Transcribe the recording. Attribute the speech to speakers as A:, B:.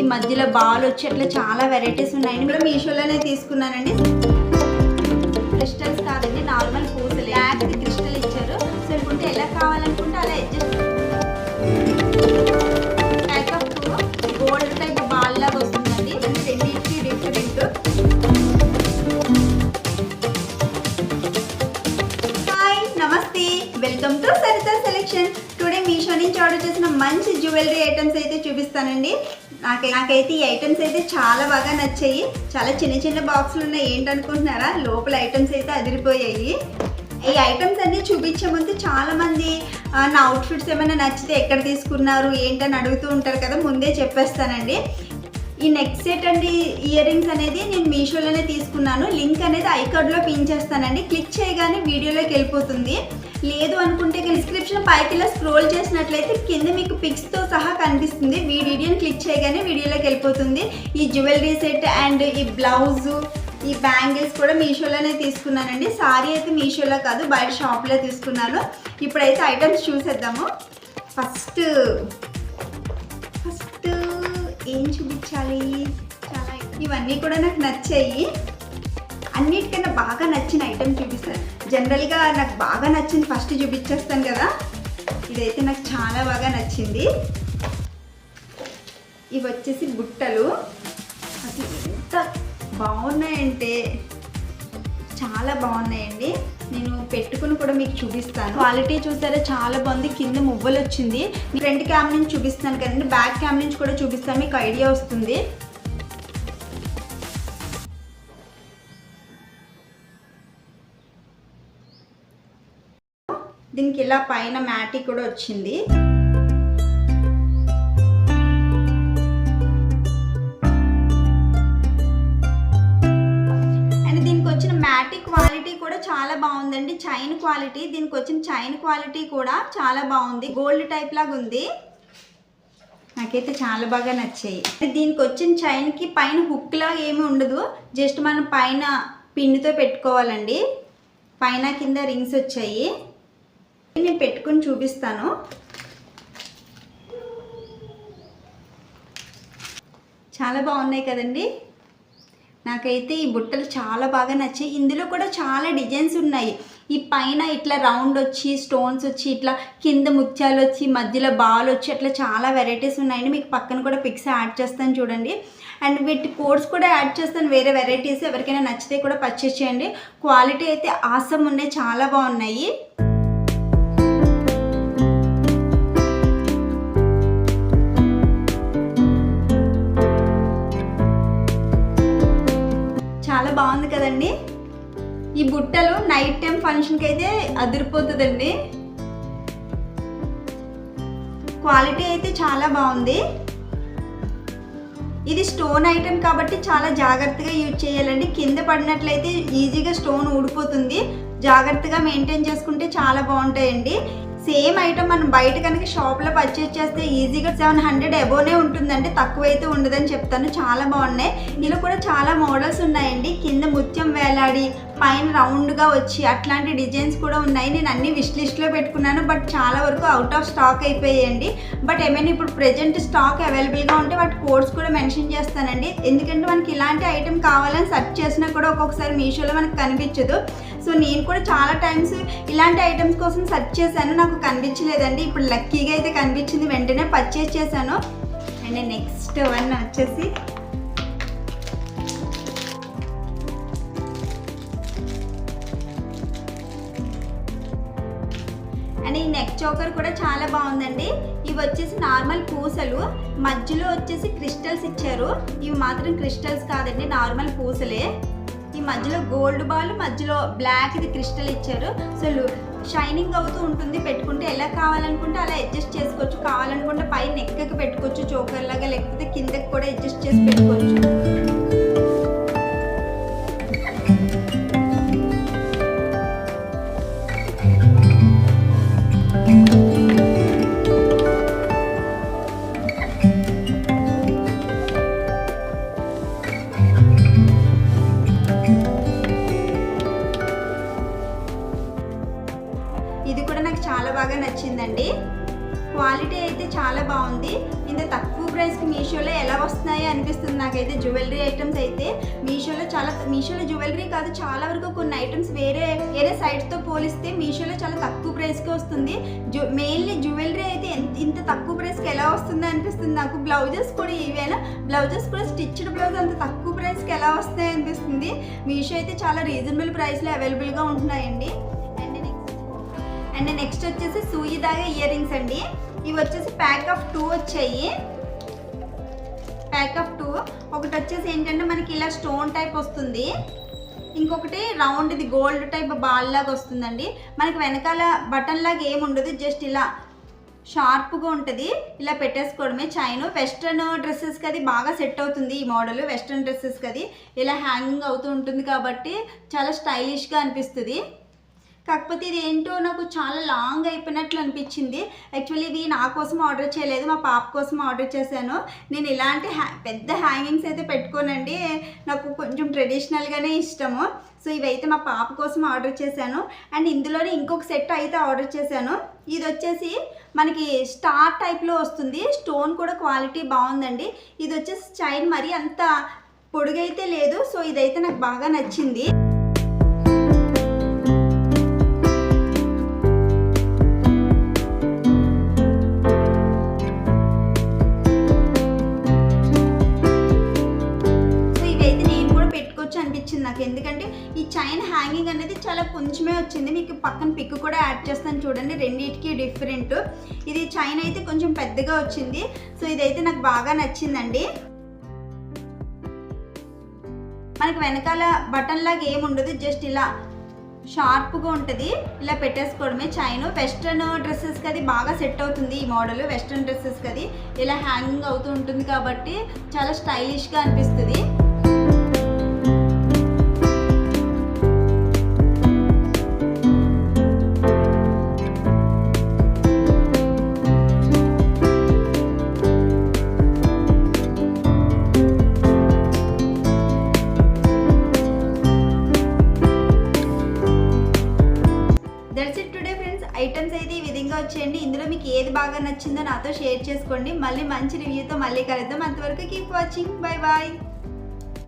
A: మనకి మధ్యలో బాల్ వచ్చి అట్లా చాలా వెరైటీస్ ఉన్నాయండి మీరు మీషోలోనే తీసుకున్నానండి. క్రిస్టల్స్ కాదండి నార్మల్ పూసలు. బ్లాక్ క్రిస్టల్ ఇచ్చారు. సో అనుకుంటే ఎలా కావాలనుకుంటే అలా adjust type of gold type ball లాగా వస్తుందండి. రెండింటికి డిఫరెంట్ హాయ్ నమస్తే. Welcome to Saritha selection today Meesho నుంచి ఆర్డర్ చేసిన మంచి జ్యువెలరీ ఐటమ్స్ అయితే చూపిస్తానండి. నాకు నాకైతే ఈ ఐటమ్స్ అయితే చాలా బాగా నచ్చాయి. చాలా చిన్న చిన్న బాక్సులు ఉన్నాయి. ఏంటనుకుంటున్నారా? లోపల ఐటమ్స్ అయితే అదిరిపోయాయి. ఈ ఐటమ్స్ అన్నీ చూపించే ముందు చాలామంది నా అవుట్ఫిట్స్ ఏమైనా నచ్చితే ఎక్కడ తీసుకున్నారు ఏంటని అడుగుతూ ఉంటారు కదా ముందే చెప్పేస్తానండి. ఈ నెక్ సెట్ అండి ఇయర్ రింగ్స్ అనేది నేను మీషోలోనే తీసుకున్నాను. లింక్ అనేది ఐకార్డ్లో పిన్ చేస్తానండి. క్లిక్ చేయగానే వీడియోలోకి వెళ్ళిపోతుంది. లేదు అనుకుంటే డిస్క్రిప్షన్ పైకి ఇలా స్క్రోల్ చేసినట్లయితే కింద మీకు పిక్స్తో సహా కనిపిస్తుంది. వీడియోని క్లిక్ చేయగానే వీడియోలోకి వెళ్ళిపోతుంది. ఈ జ్యువెలరీ సెట్ అండ్ ఈ బ్లౌజు ఈ బ్యాంగిల్స్ కూడా మీషోలోనే తీసుకున్నానండి. సారీ అయితే మీషోలో కాదు బయట షాప్లో తీసుకున్నాను. ఇప్పుడైతే ఐటమ్స్ చూసేద్దాము. ఫస్ట్ ఫస్ట్ ఏం చూపించాలి? చాలా ఇవన్నీ కూడా నాకు నచ్చాయి. అన్నిటికన్నా బాగా నచ్చిన ఐటమ్ చూపిస్తాను. జనరల్గా నాకు బాగా నచ్చింది ఫస్ట్ చూపించేస్తాను కదా. ఇదైతే నాకు చాలా బాగా నచ్చింది. ఇవి వచ్చేసి బుట్టలు. అసలు ఎంత బాగున్నాయంటే చాలా బాగున్నాయండి. నేను పెట్టుకుని కూడా మీకు చూపిస్తాను. క్వాలిటీ చూసారా? చాలా బాగుంది. కింద మువ్వలు వచ్చింది ఫ్రంట్ క్యామ్ నుంచి చూపిస్తాను కదండి. బ్యాక్ క్యామ్ నుంచి కూడా చూపిస్తాను. మీకు ఐడియా వస్తుంది. దీనికి ఇలా పైన మ్యాటి కూడా వచ్చింది. అండ్ దీనికి వచ్చిన మ్యాటి క్వాలిటీ కూడా చాలా బాగుందండి. చైన్ క్వాలిటీ దీనికి వచ్చిన చైన్ క్వాలిటీ కూడా చాలా బాగుంది. గోల్డ్ టైప్ లాగా ఉంది. నాకైతే చాలా బాగా నచ్చాయి. దీనికి వచ్చిన చైన్కి పైన హుక్ లాగా ఉండదు. జస్ట్ మనం పైన పిన్నుతో పెట్టుకోవాలండి. పైన కింద రింగ్స్ వచ్చాయి. నేను పెట్టుకుని చూపిస్తాను. చాలా బాగున్నాయి కదండి. నాకైతే ఈ బుట్టలు చాలా బాగా నచ్చాయి. ఇందులో కూడా చాలా డిజైన్స్ ఉన్నాయి. ఈ పైన ఇట్లా రౌండ్ వచ్చి స్టోన్స్ వచ్చి ఇట్లా కింద ముత్యాలు వచ్చి మధ్యలో బాల్ వచ్చి అట్లా చాలా వెరైటీస్ ఉన్నాయండి. మీకు పక్కన కూడా పిక్స్ యాడ్ చేస్తాను చూడండి. అండ్ వీటి కోడ్స్ కూడా యాడ్ చేస్తాను. వేరే వెరైటీస్ ఎవరికైనా నచ్చితే కూడా పర్చేస్ చేయండి. క్వాలిటీ అయితే ఆసం ఉన్నాయి. చాలా బాగున్నాయి. బాగుంది కదండి. ఈ బుట్టలు నైట్ టైం ఫంక్షన్కి అయితే అదిరిపోతుందండి. క్వాలిటీ అయితే చాలా బాగుంది. ఇది స్టోన్ ఐటెం కాబట్టి చాలా జాగ్రత్తగా యూజ్ చేయాలండి. కింద పడినట్లయితే ఈజీగా స్టోన్ ఊడిపోతుంది. జాగ్రత్తగా మెయింటైన్ చేసుకుంటే చాలా బాగుంటాయండి. సేమ్ ఐటమ్ మనం బయట కనుక షాప్లో పర్చేస్ చేస్తే ఈజీగా సెవెన్ హండ్రెడ్ అబోనే ఉంటుందండి తక్కువ అయితే ఉండదని చెప్తాను. చాలా బాగున్నాయి. ఇందులో కూడా చాలా మోడల్స్ ఉన్నాయండి. కింద ముత్యం వేలాడి పైన రౌండ్గా వచ్చి అట్లాంటి డిజైన్స్ కూడా ఉన్నాయి. నేను అన్ని విష్ లిస్ట్లో పెట్టుకున్నాను. బట్ చాలా వరకు అవుట్ ఆఫ్ స్టాక్ అయిపోయాయండి. బట్ ఏమైనా ఇప్పుడు ప్రెజెంట్ స్టాక్ అవైలబుల్గా ఉంటే వాటి కోడ్స్ కూడా మెన్షన్ చేస్తానండి. ఎందుకంటే మనకి ఇలాంటి ఐటెం కావాలని సెర్చ్ చేసినా కూడా ఒక్కొక్కసారి మీషోలో మనకు కనిపించదు. సో నేను కూడా చాలా టైమ్స్ ఇలాంటి ఐటమ్స్ కోసం సెర్చ్ చేశాను. నాకు కనిపించలేదండి. ఇప్పుడు లక్కీగా అయితే కనిపించింది. వెంటనే పర్చేస్ చేశాను. అండ్ నెక్స్ట్ వన్ వచ్చేసి చోకర్ కూడా చాలా బాగుందండి. ఇవి వచ్చేసి నార్మల్ పూసలు. మధ్యలో వచ్చేసి క్రిస్టల్స్ ఇచ్చారు. ఇవి మాత్రం క్రిస్టల్స్ కాదండి నార్మల్ పూసలే. ఈ మధ్యలో గోల్డ్ బాల్ మధ్యలో బ్లాక్ ఇది క్రిస్టల్ ఇచ్చారు. సో షైనింగ్ అవుతూ ఉంటుంది. పెట్టుకుంటే ఎలా కావాలనుకుంటే అలా అడ్జస్ట్ చేసుకోవచ్చు. కావాలనుకుంటే పై నెక్కకి పెట్టుకోవచ్చు చోకర్ లాగా లేకపోతే కిందకి కూడా అడ్జస్ట్ చేసి పెట్టుకోవచ్చు. చాలా బాగుంది. ఇంత తక్కువ ప్రైస్కి మీషోలో ఎలా వస్తున్నాయి అనిపిస్తుంది నాకైతే. జ్యువెలరీ ఐటమ్స్ అయితే మీషోలో చాలా మీషోలో జ్యువెలరీ కాదు చాలా వరకు కొన్ని ఐటమ్స్ వేరే వేరే సైట్స్తో పోలిస్తే మీషోలో చాలా తక్కువ ప్రైస్కి వస్తుంది. జు మెయిన్లీ జ్యువెలరీ అయితే ఇంత తక్కువ ప్రైస్కి ఎలా వస్తుంది అనిపిస్తుంది నాకు. బ్లౌజెస్ కూడా ఇవేనా? బ్లౌజెస్ కూడా స్టిచ్డ్ బ్లౌజ్ అంత తక్కువ ప్రైస్కి ఎలా వస్తాయి అనిపిస్తుంది. మీషో అయితే చాలా రీజనబుల్ ప్రైస్లో అవైలబుల్గా ఉంటున్నాయండి. అండ్ నెక్స్ట్ వచ్చేసి సూయి దాగా ఇయర్ రింగ్స్ అండి. ఇవి వచ్చేసి ప్యాక్ ఆఫ్ టూ వచ్చాయి. Pack of two. ఒకటి వచ్చేసి ఏంటంటే మనకి ఇలా స్టోన్ టైప్ వస్తుంది. ఇంకొకటి రౌండ్ ఇది గోల్డ్ టైప్ బాల్ లాగా వస్తుందండి. మనకి వెనకాల బటన్ లాగా ఏమి ఉండదు. జస్ట్ ఇలా షార్ప్గా ఉంటుంది. ఇలా పెట్టేసుకోవడమే. చైన్ వెస్ట్రన్ డ్రెస్సెస్కి అది బాగా సెట్ అవుతుంది ఈ మోడల్. వెస్ట్రన్ డ్రెస్సెస్కి అది ఇలా హ్యాంగింగ్ అవుతూ ఉంటుంది కాబట్టి చాలా స్టైలిష్గా అనిపిస్తుంది. కాకపోతే ఇది ఏంటో నాకు చాలా లాంగ్ అయిపోయినట్లు అనిపించింది. యాక్చువల్లీ ఇవి నా కోసం ఆర్డర్ చేయలేదు మా పాప కోసం ఆర్డర్ చేశాను. నేను ఇలాంటి హ్యా పెద్ద హ్యాంగింగ్స్ అయితే పెట్టుకోనండి. నాకు కొంచెం ట్రెడిషనల్గానే ఇష్టము. సో ఇవైతే మా పాప కోసం ఆర్డర్ చేశాను. అండ్ ఇందులోనే ఇంకొక సెట్ అయితే ఆర్డర్ చేశాను. ఇది వచ్చేసి మనకి స్టార్ టైప్లో వస్తుంది. స్టోన్ కూడా క్వాలిటీ బాగుందండి. ఇది వచ్చేసి చైన్ మరీ అంత పొడుగైతే లేదు. సో ఇదైతే నాకు బాగా నచ్చింది. చాలా కొంచెమే వచ్చింది. మీకు పక్కన పిక్ కూడా యాడ్ చేస్తాను చూడండి. రెండింటికి డిఫరెంట్. ఇది చైన్ అయితే కొంచెం పెద్దగా వచ్చింది. సో ఇదైతే నాకు బాగా నచ్చిందండి. మనకి వెనకాల బటన్ లాగా ఏమి ఉండదు. జస్ట్ ఇలా షార్ప్గా ఉంటుంది. ఇలా పెట్టేసుకోవడమే. చైన్ వెస్ట్రన్ డ్రెస్సెస్కి అది బాగా సెట్ అవుతుంది ఈ మోడల్. వెస్ట్రన్ డ్రెస్సెస్కి అది ఇలా హ్యాంగింగ్ అవుతూ ఉంటుంది కాబట్టి చాలా స్టైలిష్గా అనిపిస్తుంది. వచ్చేయండి. ఇందులో మీకు ఏది బాగా నచ్చిందో నాతో షేర్ చేసుకోండి. మళ్ళీ మంచి రివ్యూతో మళ్ళీ కలుద్దాం. అంతవరకు కీప్ వాచింగ్ బై బాయ్